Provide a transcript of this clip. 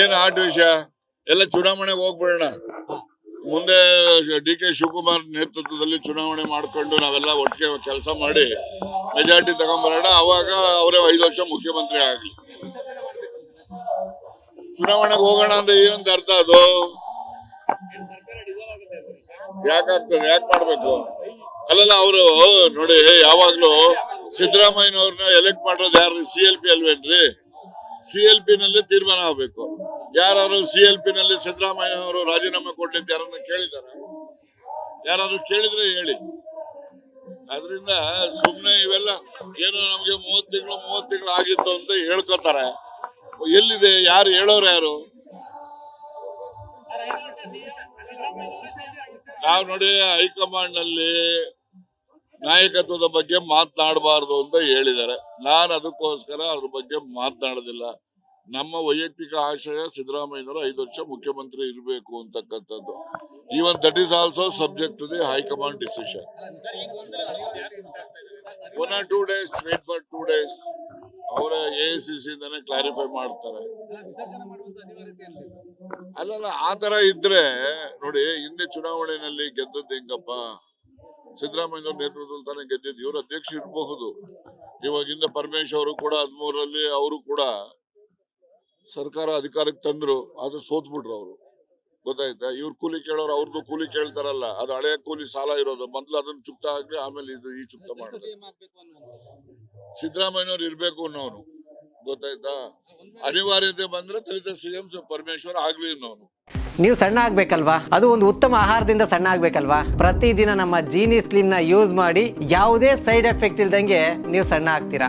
ಏನ್ ಆಟ ವಿಷಯ? ಎಲ್ಲ ಚುನಾವಣೆಗೆ ಹೋಗ್ಬಿಡೋಣ. ಮುಂದೆ ಡಿ ಕೆ ಶಿವಕುಮಾರ್ ನೇತೃತ್ವದಲ್ಲಿ ಚುನಾವಣೆ ಮಾಡ್ಕೊಂಡು ನಾವೆಲ್ಲ ಒಟ್ಟಿಗೆ ಕೆಲಸ ಮಾಡಿ ಮೆಜಾರಿಟಿ ತಗೊಂಡ್ಬರೋಣ ಅವಾಗ ಅವರೇ ಐದು ವರ್ಷ ಮುಖ್ಯಮಂತ್ರಿ ಆಗ್ಲಿ. ಚುನಾವಣೆಗೆ ಹೋಗೋಣ ಅಂದ್ರೆ ಏನಂತ ಅರ್ಥ ಅದು? ಯಾಕಾಗ್ತದೆ? ಯಾಕೆ ಮಾಡ್ಬೇಕು? ಅಲ್ಲಲ್ಲ ಅವರು ನೋಡಿ ಯಾವಾಗ್ಲೂ ಸಿದ್ದರಾಮಯ್ಯನವ್ರನ್ನ ಎಲೆಕ್ಟ್ ಮಾಡೋದು ಯಾರು ಸಿ ಎಲ್ ಪಿ ಅಲ್ವೇನ್ರಿ? ಸಿ ಎಲ್ ಪಿ ನಲ್ಲಿ ತೀರ್ಮಾನ ಆಗ್ಬೇಕು. ಯಾರು ಸಿ ಎಲ್ ಪಿ ನಲ್ಲಿ ಸಿದ್ದರಾಮಯ್ಯ ಅವರು ರಾಜೀನಾಮೆ ಕೊಡ್ಲಿಂತ ಯಾರನ್ನ ಕೇಳಿದ್ದಾರೆ? ಯಾರಾದ್ರೂ ಕೇಳಿದ್ರೆ ಹೇಳಿ. ಅದರಿಂದ ಸುಮ್ಮನೆ ಇವೆಲ್ಲ ಏನೋ ನಮಗೆ ಮೂವತ್ತು ತಿಂಗಳು ಮೂವತ್ತು ತಿಂಗಳು ಆಗಿತ್ತು ಅಂತ ಹೇಳ್ಕೊತಾರೆ. ಎಲ್ಲಿದೆ, ಯಾರು ಹೇಳೋರು ಯಾರು? ನಾವು ನೋಡಿ ಹೈಕಮಾಂಡ್ನಲ್ಲಿ ನಾಯಕತ್ವದ ಬಗ್ಗೆ ಮಾತನಾಡಬಾರ್ದು ಅಂತ ಹೇಳಿದ್ದಾರೆ. ನಾನು ಅದಕ್ಕೋಸ್ಕರ ಅದ್ರ ಬಗ್ಗೆ ಮಾತನಾಡೋದಿಲ್ಲ. ನಮ್ಮ ವೈಯಕ್ತಿಕ ಆಶಯ ಸಿದ್ದರಾಮಯ್ಯನವರು ಐದು ವರ್ಷ ಮುಖ್ಯಮಂತ್ರಿ ಇರಬೇಕು ಅಂತಕ್ಕಂಥದ್ದು. Even that is also subject to the high command decision one or two days wait for two days ಅವರ ಎ ಸಿ ಸಿ ಇಂದಾನೆ ಕ್ಲಾರಿಫೈ ಮಾಡ್ತಾರೆ. ಅಲ್ಲಲ್ಲ, ಆ ತರ ಇದ್ರೆ ನೋಡಿ, ಹಿಂದೆ ಚುನಾವಣೆಯಲ್ಲಿ ಗೆದ್ದದ್ದು ಹೆಂಗಪ್ಪ? ಸಿದ್ದರಾಮಯ್ಯ ನೇತೃತ್ವದಲ್ಲಿ ತಾನೇ ಗೆದ್ದಿದ್ದು, ಇವರು ಅಧ್ಯಕ್ಷ ಇರಬಹುದು. ಇವಾಗಿಂದ ಪರಮೇಶ್ ಅವರು ಕೂಡ ಹದಿಮೂರರಲ್ಲಿ, ಅವರು ಕೂಡ ಸರ್ಕಾರ ಅಧಿಕಾರಕ್ಕೆ ತಂದ್ರು ಅದು ಸೋತ್ಬಿಟ್ರು ಅವರು. ಗೊತ್ತಾಯ್ತಾ? ಇವ್ರ ಕೂಲಿ ಕೇಳೋರು ಅವ್ರದ್ದು ಕೂಲಿ ಕೇಳ್ತಾರಲ್ಲ ಅದು ಹಳೆಯ ಕೂಲಿ ಸಾಲ ಇರೋದು. ಮೊದ್ಲು ಅದನ್ನ ಚುಕ್ತ ಹಾಕಿ ಆಮೇಲೆ ಇದು ಈ ಚುಕ್ತ ಮಾಡಿದ್ರು ಸಿದ್ದರಾಮಯ್ಯವ್ರು ಇರ್ಬೇಕು ಅನ್ನೋನು ಗೊತ್ತಾಯ್ತಾ? ಅನಿವಾರ್ಯತೆ ಬಂದ್ರೆ ದಲಿತ ಸಿಎಂ ಪರಮೇಶ್ವರ್ ಆಗ್ಲಿ ಅನ್ನೋನು ನೀವು ಸಣ್ಣ ಆಗ್ಬೇಕಲ್ವಾ? ಅದು ಒಂದು ಉತ್ತಮ ಆಹಾರದಿಂದ ಸಣ್ಣ ಆಗ್ಬೇಕಲ್ವಾ? ಪ್ರತಿದಿನ ನಮ್ಮ ಜೀನಿ ಸ್ಲಿಮ್ನ ಯೂಸ್ ಮಾಡಿ ಯಾವುದೇ ಸೈಡ್ ಎಫೆಕ್ಟ್ ಇಲ್ದಂಗೆ ನೀವು ಸಣ್ಣ ಆಗ್ತೀರಾ?